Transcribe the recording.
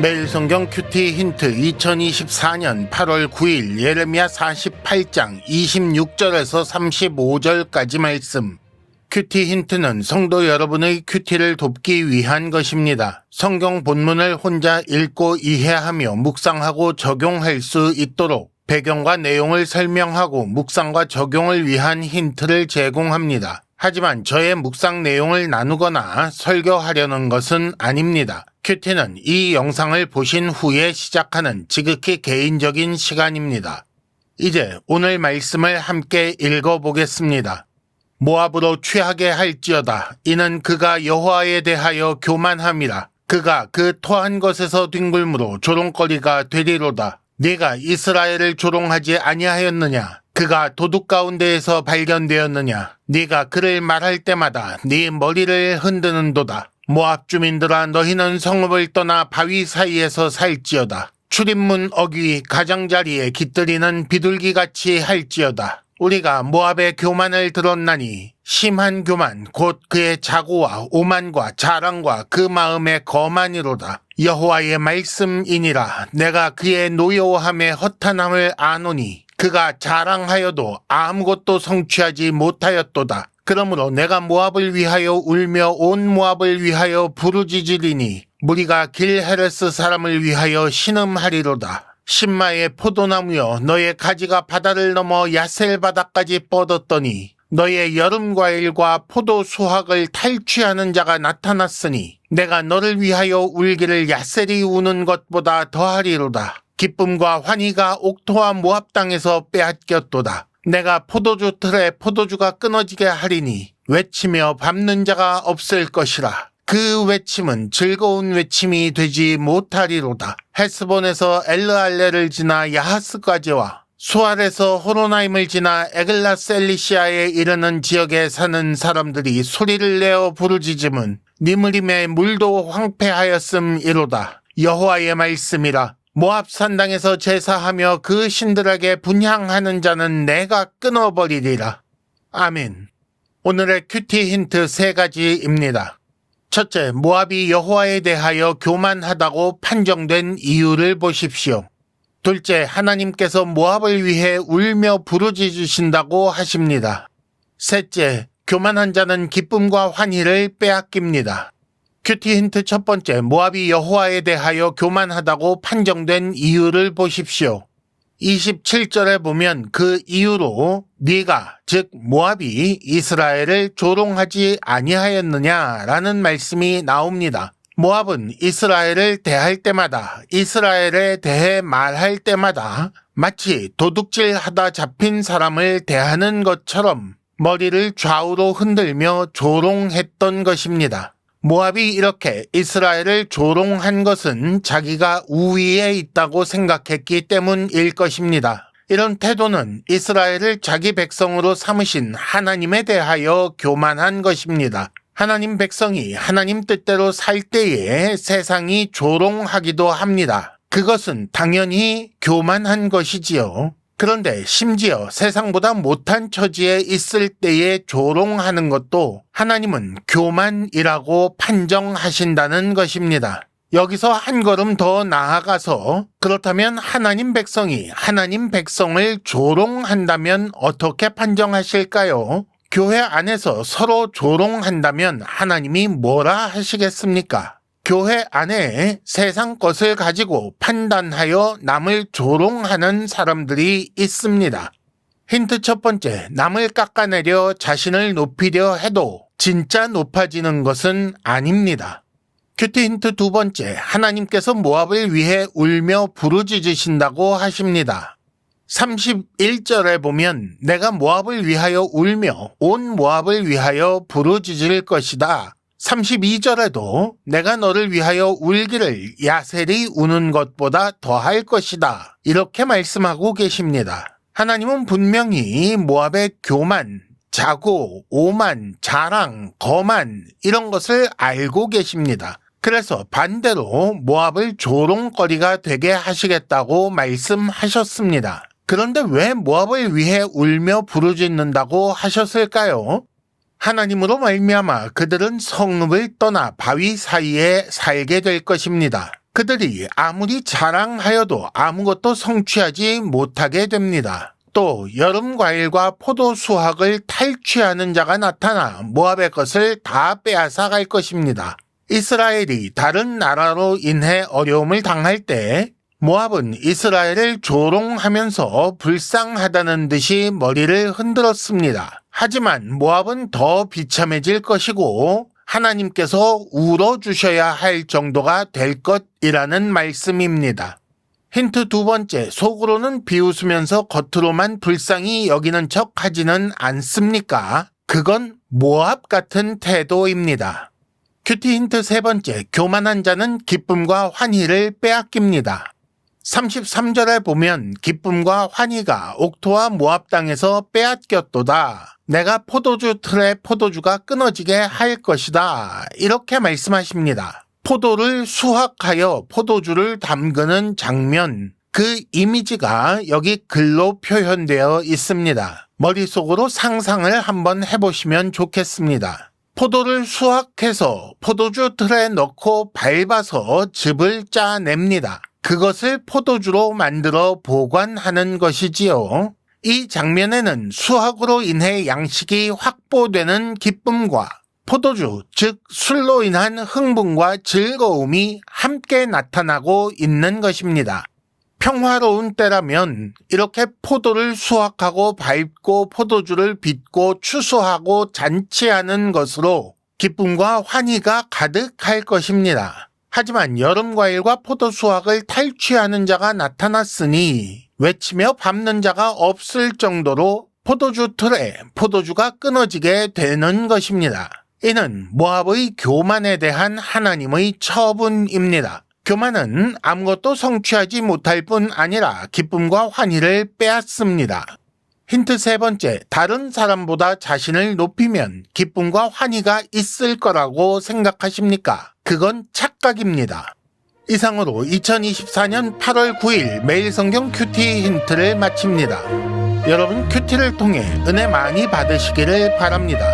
매일 성경 큐티 힌트 2024년 8월 9일 예레미야 48장 26절에서 35절까지 말씀. 큐티 힌트는 성도 여러분의 큐티를 돕기 위한 것입니다. 성경 본문을 혼자 읽고 이해하며 묵상하고 적용할 수 있도록 배경과 내용을 설명하고 묵상과 적용을 위한 힌트를 제공합니다. 하지만 저의 묵상 내용을 나누거나 설교하려는 것은 아닙니다. 큐티는 이 영상을 보신 후에 시작하는 지극히 개인적인 시간입니다. 이제 오늘 말씀을 함께 읽어보겠습니다. 모압으로 취하게 할지어다. 이는 그가 여호와에 대하여 교만함이라. 그가 그 토한 것에서 뒹굴므로 조롱거리가 되리로다. 네가 이스라엘을 조롱하지 아니하였느냐? 그가 도둑 가운데에서 발견되었느냐? 네가 그를 말할 때마다 네 머리를 흔드는도다. 모압 주민들아 너희는 성읍을 떠나 바위 사이에서 살지어다. 출입문 어귀 가장자리에 깃들이는 비둘기같이 할지어다. 우리가 모압의 교만을 들었나니 심한 교만 곧 그의 자고와 오만과 자랑과 그 마음의 거만이로다. 여호와의 말씀이니라 내가 그의 노여함의 허탄함을 아노니 그가 자랑하여도 아무것도 성취하지 못하였도다. 그러므로 내가 모압을 위하여 울며 온 모압을 위하여 부르짖으리니 무리가 길헤레스 사람을 위하여 신음하리로다. 신마의 포도나무여 너의 가지가 바다를 넘어 야셀 바다까지 뻗었더니 너의 여름 과일과 포도 수확을 탈취하는 자가 나타났으니 내가 너를 위하여 울기를 야셀이 우는 것보다 더하리로다. 기쁨과 환희가 옥토와 모압 땅에서 빼앗겼도다. 내가 포도주 틀에 포도주가 끊어지게 하리니 외치며 밟는 자가 없을 것이라. 그 외침은 즐거운 외침이 되지 못하리로다. 헤스본에서 엘르알레를 지나 야하스까지와 수알에서 호로나임을 지나 에글라셀리시아에 이르는 지역에 사는 사람들이 소리를 내어 부르짖음은 니무림의 물도 황폐하였음이로다. 여호와의 말씀이라 모압 산당에서 제사하며 그 신들에게 분향하는 자는 내가 끊어버리리라. 아멘. 오늘의 큐티 힌트 세 가지입니다. 첫째, 모압이 여호와에 대하여 교만하다고 판정된 이유를 보십시오. 둘째, 하나님께서 모압을 위해 울며 부르짖으신다고 하십니다. 셋째, 교만한 자는 기쁨과 환희를 빼앗깁니다. 큐티 힌트 첫 번째, 모압이 여호와에 대하여 교만하다고 판정된 이유를 보십시오. 27절에 보면 그 이유로 네가 즉 모압이 이스라엘을 조롱하지 아니하였느냐라는 말씀이 나옵니다. 모압은 이스라엘을 대할 때마다 이스라엘에 대해 말할 때마다 마치 도둑질하다 잡힌 사람을 대하는 것처럼 머리를 좌우로 흔들며 조롱했던 것입니다. 모압이 이렇게 이스라엘을 조롱한 것은 자기가 우위에 있다고 생각했기 때문일 것입니다. 이런 태도는 이스라엘을 자기 백성으로 삼으신 하나님에 대하여 교만한 것입니다. 하나님 백성이 하나님 뜻대로 살 때에 세상이 조롱하기도 합니다. 그것은 당연히 교만한 것이지요. 그런데 심지어 세상보다 못한 처지에 있을 때에 조롱하는 것도 하나님은 교만이라고 판정하신다는 것입니다. 여기서 한 걸음 더 나아가서 그렇다면 하나님 백성이 하나님 백성을 조롱한다면 어떻게 판정하실까요? 교회 안에서 서로 조롱한다면 하나님이 뭐라 하시겠습니까? 교회 안에 세상 것을 가지고 판단하여 남을 조롱하는 사람들이 있습니다. 힌트 첫 번째, 남을 깎아내려 자신을 높이려 해도 진짜 높아지는 것은 아닙니다. 큐티 힌트 두 번째, 하나님께서 모압을 위해 울며 부르짖으신다고 하십니다. 31절에 보면 내가 모압을 위하여 울며 온 모압을 위하여 부르짖을 것이다. 32절에도 내가 너를 위하여 울기를 야셀이 우는 것보다 더할 것이다. 이렇게 말씀하고 계십니다. 하나님은 분명히 모압의 교만, 자고, 오만, 자랑, 거만 이런 것을 알고 계십니다. 그래서 반대로 모압을 조롱거리가 되게 하시겠다고 말씀하셨습니다. 그런데 왜 모압을 위해 울며 부르짖는다고 하셨을까요? 하나님으로 말미암아 그들은 성읍을 떠나 바위 사이에 살게 될 것입니다. 그들이 아무리 자랑하여도 아무것도 성취하지 못하게 됩니다. 또 여름 과일과 포도 수확을 탈취하는 자가 나타나 모압의 것을 다 빼앗아 갈 것입니다. 이스라엘이 다른 나라로 인해 어려움을 당할 때 모압은 이스라엘을 조롱하면서 불쌍하다는 듯이 머리를 흔들었습니다. 하지만 모압은 더 비참해질 것이고 하나님께서 울어주셔야 할 정도가 될 것이라는 말씀입니다. 힌트 두 번째, 속으로는 비웃으면서 겉으로만 불쌍히 여기는 척 하지는 않습니까? 그건 모압 같은 태도입니다. 큐티 힌트 세 번째, 교만한 자는 기쁨과 환희를 빼앗깁니다. 33절에 보면 기쁨과 환희가 옥토와 모압 땅에서 빼앗겼도다. 내가 포도주 틀에 포도주가 끊어지게 할 것이다. 이렇게 말씀하십니다. 포도를 수확하여 포도주를 담그는 장면, 그 이미지가 여기 글로 표현되어 있습니다. 머릿속으로 상상을 한번 해보시면 좋겠습니다. 포도를 수확해서 포도주 틀에 넣고 밟아서 즙을 짜냅니다. 그것을 포도주로 만들어 보관하는 것이지요. 이 장면에는 수확으로 인해 양식이 확보되는 기쁨과 포도주, 즉 술로 인한 흥분과 즐거움이 함께 나타나고 있는 것입니다. 평화로운 때라면 이렇게 포도를 수확하고 밟고 포도주를 빚고 추수하고 잔치하는 것으로 기쁨과 환희가 가득할 것입니다. 하지만 여름 과일과 포도 수확을 탈취하는 자가 나타났으니 외치며 밟는 자가 없을 정도로 포도주 틀에 포도주가 끊어지게 되는 것입니다. 이는 모압의 교만에 대한 하나님의 처분입니다. 교만은 아무것도 성취하지 못할 뿐 아니라 기쁨과 환희를 빼앗습니다. 힌트 세 번째, 다른 사람보다 자신을 높이면 기쁨과 환희가 있을 거라고 생각하십니까? 그건 착각입니다. 이상으로 2024년 8월 9일 매일 성경 큐티 힌트를 마칩니다. 여러분 큐티를 통해 은혜 많이 받으시기를 바랍니다.